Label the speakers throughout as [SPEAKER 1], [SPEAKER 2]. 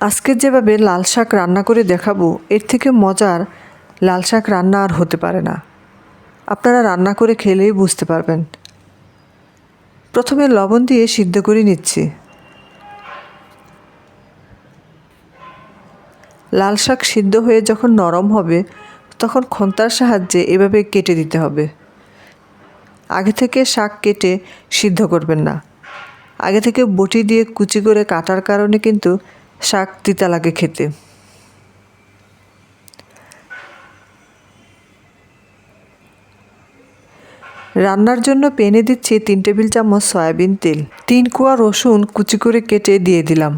[SPEAKER 1] আজকে যেভাবে লাল শাক রান্না করে দেখাবো, এর থেকে মজার লাল শাক রান্না আর হতে পারে না। আপনারা রান্না করে খেলেই বুঝতে পারবেন। প্রথমে লবণ দিয়ে সিদ্ধ করে নিচ্ছি। লাল শাক সিদ্ধ হয়ে যখন নরম হবে, তখন খন্তার সাহায্যে এভাবে কেটে দিতে হবে। আগে থেকে শাক কেটে সিদ্ধ করবেন না। আগে থেকে বটি দিয়ে কুচি করে কাটার কারণে কিন্তু শাক তিতা লাগে খেতে। রান্নার জন্য পেনে দিচ্ছি তিন টেবিল চামচ সয়াবিন তেল। তিন কোয়া রসুন কুচি করে কেটে দিয়ে দিলাম।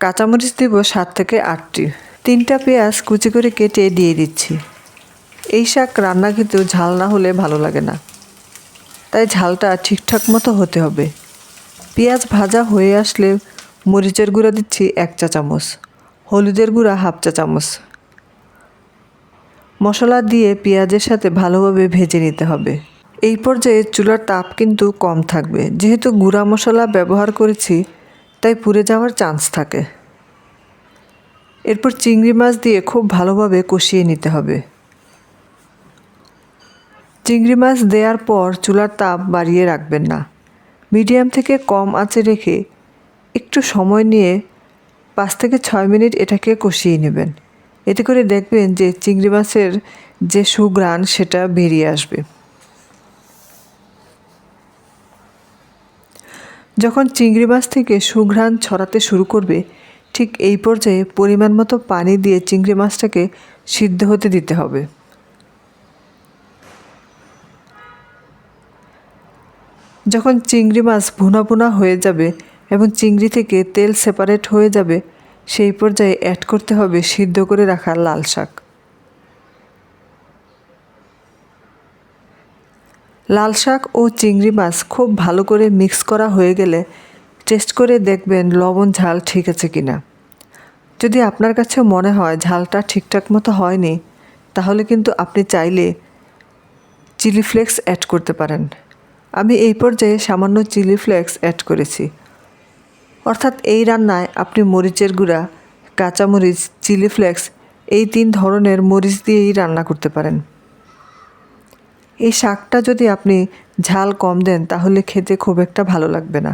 [SPEAKER 1] কাঁচামরিচ দেব সাত থেকে আটটি। তিনটা পেঁয়াজ কুচি করে কেটে দিয়ে দিচ্ছি। এই শাক রান্না কিন্তু ঝাল না হলে ভালো লাগে না। তাই ঝালটা ঠিকঠাক মতো হতে হবে। পেঁয়াজ ভাজা হয়ে আসলে মরিচের গুঁড়া দিচ্ছি এক চা চামচ, হলুদের গুঁড়া হাফ চা চামচ। মশলা দিয়ে পেঁয়াজের সাথে ভালোভাবে ভেজে নিতে হবে। এই পর্যায়ে চুলার তাপ কিন্তু কম থাকবে। যেহেতু গুঁড়া মশলা ব্যবহার করেছি, তাই পুড়ে যাওয়ার চান্স থাকে। এরপর চিংড়ি মাছ দিয়ে খুব ভালোভাবে কষিয়ে নিতে হবে। চিংড়ি মাছ দেওয়ার পর চুলার তাপ বাড়িয়ে রাখবেন না। মিডিয়াম থেকে কম আঁচে রেখে একটু সময় নিয়ে পাঁচ থেকে ছয় মিনিট এটাকে কষিয়ে নেবেন। এতে করে দেখবেন যে চিংড়ি মাছের যে সুঘ্রাণ সেটা বেরিয়ে আসবে। যখন চিংড়ি মাছ থেকে সুঘ্রাণ ছড়াতে শুরু করবে, ঠিক এই পর্যায়ে পরিমাণ মতো পানি দিয়ে চিংড়ি মাছটাকে সিদ্ধ হতে দিতে হবে। যখন চিংড়ি মাছ ভুনা ভুনা হয়ে যাবে এবং চিংড়ি থেকে তেল সেপারেট হয়ে যাবে, সেই পর্যায়ে অ্যাড করতে হবে সিদ্ধ করে রাখা লাল শাক। লাল শাক ও চিংড়ি মাছ খুব ভালো করে মিক্স করা হয়ে গেলে টেস্ট করে দেখবেন লবণ, ঝাল ঠিক আছে কি না যদি আপনার কাছে মনে হয় ঝালটা ঠিকঠাক মতো হয়নি, তাহলে কিন্তু আপনি চাইলে চিলি ফ্লেক্স অ্যাড করতে পারেন। আমি এই পর্যায়ে সামান্য চিলি ফ্লেক্স অ্যাড করেছি। অর্থাৎ এই রান্নায় আপনি মরিচের গুঁড়া, কাঁচামরিচ, চিলি ফ্লেক্স, এই তিন ধরনের মরিচ দিয়েই রান্না করতে পারেন। এই শাকটা যদি আপনি ঝাল কম দেন, তাহলে খেতে খুব একটা ভালো লাগবে না।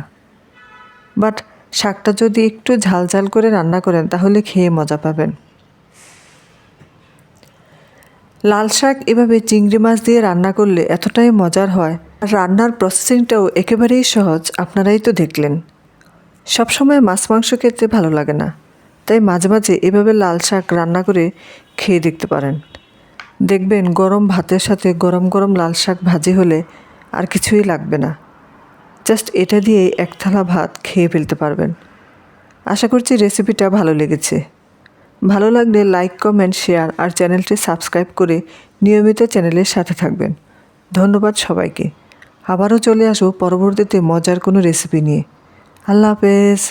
[SPEAKER 1] বাট শাকটা যদি একটু ঝাল ঝাল করে রান্না করেন, তাহলে খেয়ে মজা পাবেন। লাল শাক এভাবে চিংড়ি মাছ দিয়ে রান্না করলে এতটাই মজার হয়। আর রান্নার প্রসেসিংটাও একেবারেই সহজ, আপনারাই তো দেখলেন। সবসময় মাছ মাংস খেতে ভালো লাগে না। তাই মাঝে মাঝে এভাবে লাল শাক রান্না করে খেয়ে দেখতে পারেন। দেখবেন গরম ভাতের সাথে গরম গরম লাল শাক ভাজি হলে আর কিছুই লাগবে না। জাস্ট এটা দিয়েই এক থালা ভাত খেয়ে ফেলতে পারবেন। আশা করছি রেসিপিটা ভালো লেগেছে। ভালো লাগলে লাইক, কমেন্ট, শেয়ার আর চ্যানেলটি সাবস্ক্রাইব করে নিয়মিত চ্যানেলের সাথে থাকবেন। ধন্যবাদ সবাইকে। আবারও চলে আসো পরবর্তীতে মজার কোনো রেসিপি নিয়ে। আল্লাহ হাফেজ